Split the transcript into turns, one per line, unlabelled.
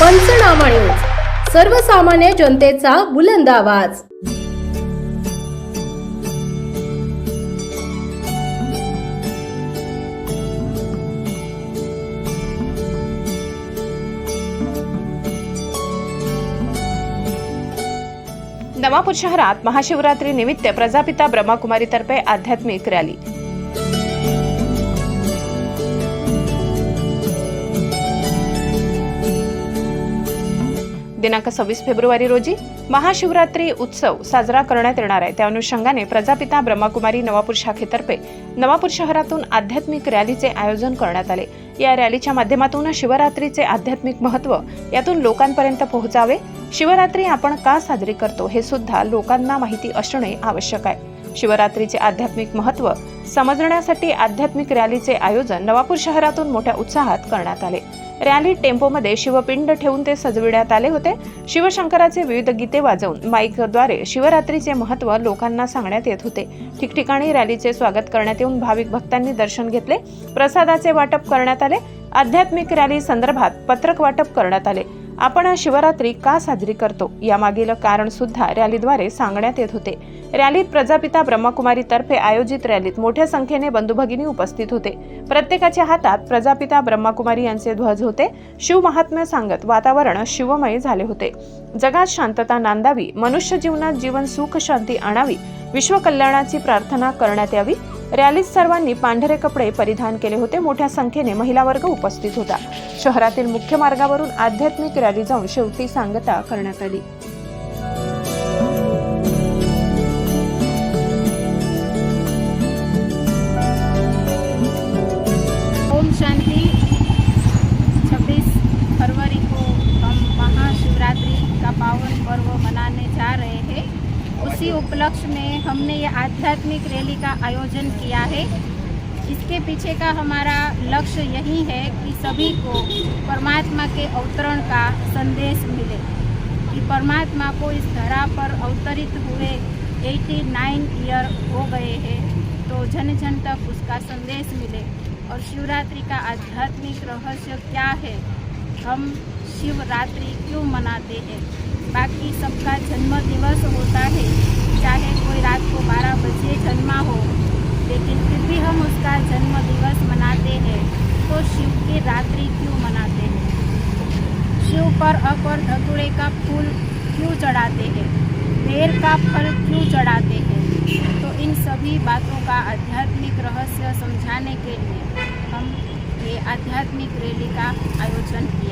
पंचनामा न्यूज. सर्वसामान्य जनतेचा बुलंद आवाज.
नवापूर शहरात महाशिवरात्री निमित्त प्रजापिता ब्रह्माकुमारीतर्फे आध्यात्मिक रॅली. दिनांक सव्वीस फेब्रुवारी रोजी महाशिवरात्री उत्सव साजरा करण्यात येणार आहे. त्या अनुषंगाने प्रजापिता ब्रह्माकुमारी नवापूर शाखेतर्फे नवापूर शहरातून आध्यात्मिक रॅलीचे आयोजन करण्यात आले. या रॅलीच्या माध्यमातून शिवरात्रीचे आध्यात्मिक महत्त्व यातून लोकांपर्यंत पोहोचावे. शिवरात्री आपण का साजरी करतो हे सुद्धा लोकांना माहिती असणे आवश्यक आहे. शिवरात्रीचे आध्यात्मिक महत्त्व समजण्यासाठी आध्यात्मिक रॅलीचे आयोजन नवापूर शहरातून मोठ्या उत्साहात करण्यात आले. रॅली टेम्पोमध्ये शिवपिंड ठेवून ते सजविण्यात आले होते. शिवशंकराचे विविध गीते वाजवून माईकद्वारे शिवरात्रीचे महत्त्व लोकांना सांगण्यात येत होते. ठिकठिकाणी रॅलीचे स्वागत करण्यात येऊन भाविक भक्तांनी दर्शन घेतले. प्रसादाचे वाटप करण्यात आले. आध्यात्मिक रॅली संदर्भात पत्रक वाटप करण्यात आले. आपण शिवरात्री का साजरी करतो? यामागील कारण सुद्धा रॅलीद्वारे सांगण्यात येत होते. रॅलीत प्रजापिता ब्रह्माकुमारीतर्फे आयोजित रॅलीत मोठ्या संख्येने बंधुभगिनी उपस्थित होते. प्रत्येकाच्या हातात प्रजापिता ब्रह्माकुमारी यांचे ध्वज होते. शिव महात्म्य सांगत वातावरण शिवमय झाले होते. जगात शांतता नांदावी मनुष्य जीवनात जीवन सुख शांती आणावी विश्वकल्याणाची प्रार्थना करण्यात यावी रॅलीत सर्वांनी पांढरे कपडे परिधान केले होते. मोठ्या संख्येने महिला वर्ग उपस्थित होता. शहरातील मुख्य मार्गावरून आध्यात्मिक रॅली जाऊन शेवटी सांगता करण्यात आली.
उसी उपलक्ष्य में हमने ये आध्यात्मिक रैली का आयोजन किया है। इसके पीछे का हमारा लक्ष्य यही है कि सभी को परमात्मा के अवतरण का संदेश मिले कि परमात्मा को इस धरा पर अवतरित हुए 89 ईयर हो गए हैं तो जन जन तक उसका संदेश मिले। और शिवरात्रि का आध्यात्मिक रहस्य क्या है? हम शिवरात्रि क्यों मनाते हैं? बाकी सबका जन्म दिवस होता है चाहे कोई रात को 12 बजे जन्मा हो लेकिन फिर भी हम उसका जन्म दिवस मनाते हैं तो शिव की रात्रि क्यों मनाते हैं शिव पर अक और का फूल क्यों चढ़ाते हैं बेर का फल क्यों चढ़ाते हैं तो इन सभी बातों का आध्यात्मिक रहस्य समझाने के लिए हम ये आध्यात्मिक रैली का आयोजन किया